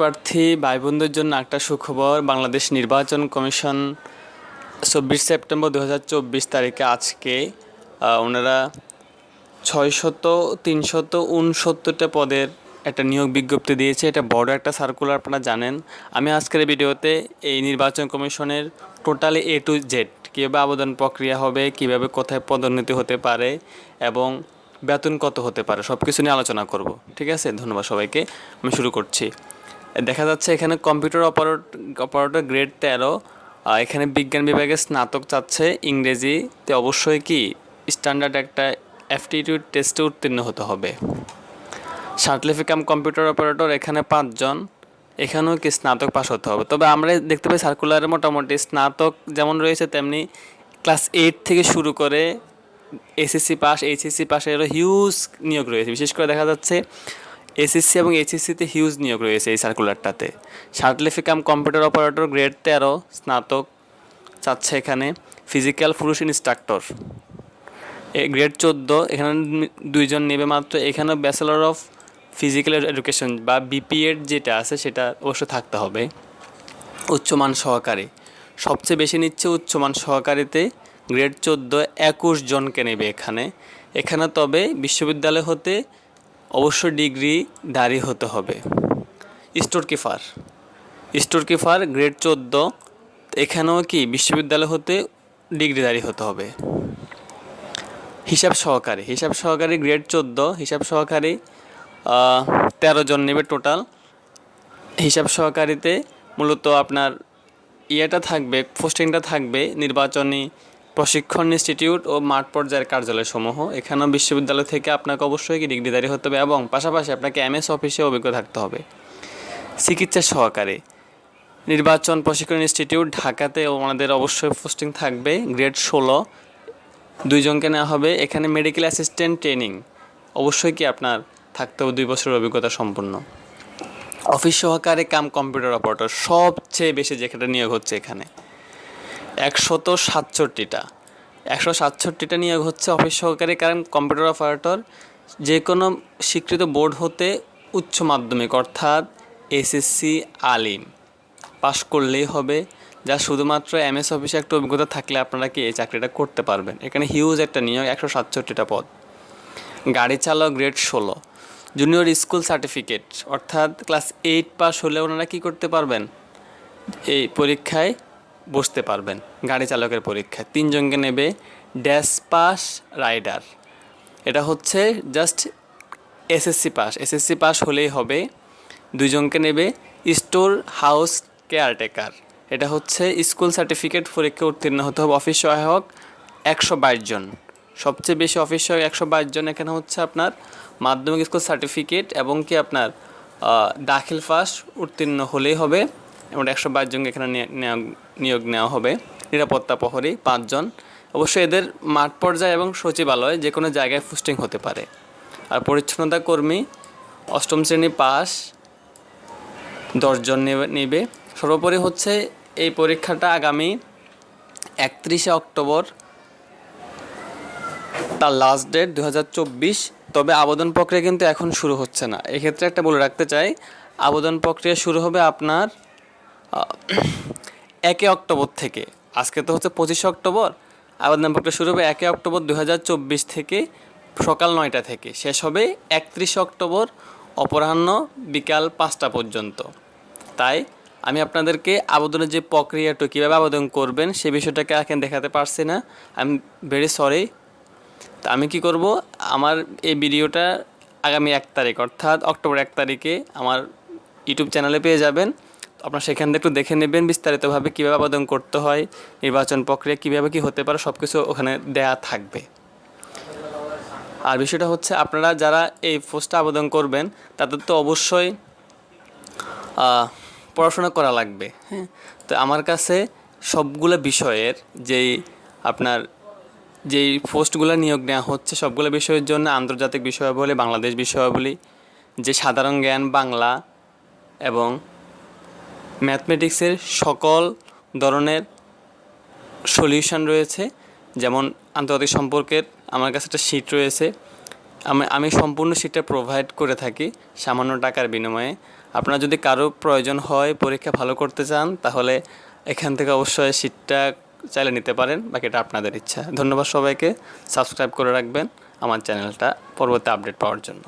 প্রার্থী ভাই বোনদের জন্য একটা সুখবর, বাংলাদেশ নির্বাচন কমিশন চব্বিশ সেপ্টেম্বর দু হাজার চব্বিশ তারিখে আজকে ওনারা ছয়শত, তিনশত উনসত্তরটা পদের একটা নিয়োগ বিজ্ঞপ্তি দিয়েছে। এটা বড় একটা সার্কুলার আপনারা জানেন। আমি আজকের ভিডিওতে এই নির্বাচন কমিশনের টোটালি এ টু জেড কীভাবে আবেদন প্রক্রিয়া হবে, কীভাবে কোথায় পদোন্নতি হতে পারে এবং বেতন কত হতে পারে সব কিছু নিয়ে আলোচনা করব। ঠিক আছে? ধন্যবাদ সবাইকে। আমি শুরু করছি। দেখা যাচ্ছে এখানে কম্পিউটার অপারেট অপারেটর গ্রেড তেরো এখানে বিজ্ঞান বিভাগে স্নাতক চাচ্ছে ইংরেজিতে অবশ্যই কি স্ট্যান্ডার্ড একটা অ্যাপটিটিউড টেস্টে উত্তীর্ণ হতে হবে। সার্টিফিকাম কম্পিউটার অপারেটর এখানে পাঁচজন, এখানেও কি স্নাতক পাস হতে হবে? তবে আমরা দেখতে পাই সার্কুলারে মোটামুটি স্নাতক যেমন রয়েছে, তেমনি ক্লাস এইট থেকে শুরু করে এসএসসি পাস এইচএসসি পাশেরও হিউজ নিয়োগ রয়েছে। বিশেষ করে দেখা যাচ্ছে এসএসসি এবং এইচএসসিতে হিউজ নিয়োগ রয়েছে এই সার্কুলারটাতে সার্টিফিকাম কম্পিউটার অপারেটর গ্রেড তেরো, স্নাতক চাচ্ছে এখানে ফিজিক্যাল পুরুষ ইনস্ট্রাক্টর গ্রেড চোদ্দ, এখানে দুইজন নেবে মাত্র এখানে ব্যাচেলর অফ ফিজিক্যাল এডুকেশন বা বিপিএড যেটা আছে সেটা অবশ্য থাকতে হবে। উচ্চমান সহকারে, সবচেয়ে বেশি নিচ্ছে উচ্চমান সহকারীতে গ্রেড চোদ্দ, একুশ জনকে নেবে এখানে। এখানে তবে বিশ্ববিদ্যালয় হতে অবশ্য ডিগ্রি দাঁড়ি হতে হবে। Store keeper store keeper grade চোদ্দ, এখানেও কি বিশ্ববিদ্যালয় হতে ডিগ্রিধারী হতে হবে? হিসাব সহকারী। হিসাব সহকারী গ্রেড চোদ্দ, হিসাব সহকারী তেরো জন নেবে টোটাল। হিসাব সহকারীতে মূলত আপনার ইয়েটা থাকবে, পোস্টিংটা থাকবে, নির্বাচনী প্রশিক্ষণ ইনস্টিটিউট ও মাঠ পর্যায়ের কার্যালয় সমূহ এখানেও বিশ্ববিদ্যালয় থেকে আপনাকে অবশ্যই কি ডিগ্রিধারী হতে হবে এবং পাশাপাশি আপনাকে এমএস অফিসে অভিজ্ঞ থাকতে হবে। চিকিৎসা সহকারে। নির্বাচন প্রশিক্ষণ ইনস্টিটিউট ঢাকাতে আমাদের অবশ্যই পোস্টিং থাকবে। গ্রেড ষোলো। দুইজনকে নেওয়া হবে। এখানে মেডিকেল অ্যাসিস্ট্যান্ট ট্রেনিং। অবশ্যই কি আপনার থাকতে হবে দুই বছরের অভিজ্ঞতা সম্পন্ন অফিস সহকারে কাম কম্পিউটার অপারেটর সবচেয়ে বেশি যেখানে নিয়োগ হচ্ছে এখানে। একশত সাতষট্টিটা। একশো সাতষট্টিটা নিয়োগ হচ্ছে অফিস সহকারী কারণ কম্পিউটার অপারেটর যে কোনো স্বীকৃত বোর্ড হতে উচ্চ মাধ্যমিক, অর্থাৎ এসএসসি, আলিম। পাশ করলেই হবে। যা শুধুমাত্র এমএস অফিসে একটা অভিজ্ঞতা থাকলে আপনারা কি এই চাকরিটা করতে পারবেন? এখানে হিউজ একটা নিয়োগ, একশো সাতষট্টিটা পদ। গাড়ি চালক গ্রেড ষোলো। জুনিয়র স্কুল সার্টিফিকেট অর্থাৎ ক্লাস এইট পাস হলে ওনারা কী করতে পারবেন? এই পরীক্ষায় বসতে পারবেন গাড়ি চালকের পরীক্ষায়। তিনজনকে নেবে ড্যাশ পাস রাইডার। এটা হচ্ছে just SSC pass. SSC pass হলেই হবে দুইজনকে নেবে স্টোর হাউস কেয়ারটেকার। এটা হচ্ছে স্কুল সার্টিফিকেট পরীক্ষা উত্তীর্ণ হতে হবে অফিস সহায়ক একশো বাইশ জন। সবচেয়ে বেশি অফিস সহায়ক একশো বাইশ জন এখানে হচ্ছে আপনার মাধ্যমিক স্কুল সার্টিফিকেট এবং কি আপনার দাখিল পাস উত্তীর্ণ হলেই হবে। এবং একশো বাইশ জনকে এখানে নিয়োগ নেওয়া হবে। নিরাপত্তা প্রহরী পাঁচজন। অবশ্যই এদের মাঠ পর্যায়ে এবং সচিবালয় যে কোনো জায়গায় পোস্টিং হতে পারে। আর পরিচ্ছন্নতা কর্মী অষ্টম শ্রেণি পাস দশজন নেবে সর্বোপরি হচ্ছে এই পরীক্ষাটা আগামী একত্রিশে অক্টোবর। তার লাস্ট ডেট দু হাজার চব্বিশ। তবে আবেদন প্রক্রিয়া কিন্তু এখন শুরু হচ্ছে না। এক্ষেত্রে একটা বলে রাখতে চাই, আবেদন প্রক্রিয়া শুরু হবে আপনার একে অক্টোবর থেকে। আজকে তো হচ্ছে পঁচিশে অক্টোবর। আবেদন প্রক্রিয়া শুরু হবে একে অক্টোবর দু হাজার চব্বিশ থেকে সকাল নয়টা থেকে। শেষ হবে একত্রিশে অক্টোবর অপরাহ্ন বিকাল পাঁচটা পর্যন্ত। তাই আমি আপনাদেরকে আবেদনের যে প্রক্রিয়াটা কীভাবে আবেদন করবেন সে বিষয়টাকে এখন দেখাতে পারছি না। আই এম ভেরি সরি তা আমি কি করব? আমার এই ভিডিওটা আগামী এক তারিখ, অর্থাৎ অক্টোবর এক তারিখে আমার ইউটিউব চ্যানেলে পেয়ে যাবেন। আপনারা সেখান থেকে একটু দেখে নেবেন বিস্তারিতভাবে কীভাবে আবেদন করতে হয়, নির্বাচন প্রক্রিয়া কীভাবে কী হতে পারে সব কিছু ওখানে দেয়া থাকবে। আর বিষয়টা হচ্ছে আপনারা যারা এই পোস্টে আবেদন করবেন, তাদের তো অবশ্যই পড়াশোনা করা লাগবে হ্যাঁ? তো আমার কাছে সবগুলো বিষয়ের যেই আপনার যেই পোস্টগুলো নিয়োগ নেওয়া হচ্ছে, সবগুলো বিষয়ের জন্য আন্তর্জাতিক বিষয়াবলী, বাংলাদেশ বিষয়াবলী, যে সাধারণ জ্ঞান, বাংলা এবং ম্যাথমেটিক্সের সকল ধরনের সলিউশন রয়েছে। যেমন আন্তর্জাতিক সম্পর্কের আমার কাছে একটা শিট রয়েছে। আমি আমি সম্পূর্ণ শিটটা প্রোভাইড করে থাকি সামান্য টাকার বিনিময়ে। আপনার যদি কারও প্রয়োজন হয়, পরীক্ষা ভালো করতে চান, তাহলে এখান থেকে অবশ্যই সিটটা চাইলে নিতে পারেন। বাকিটা আপনাদের ইচ্ছা। ধন্যবাদ সবাইকে। সাবস্ক্রাইব করে রাখবেন আমার চ্যানেলটা পরবর্তী আপডেট পাওয়ার জন্য।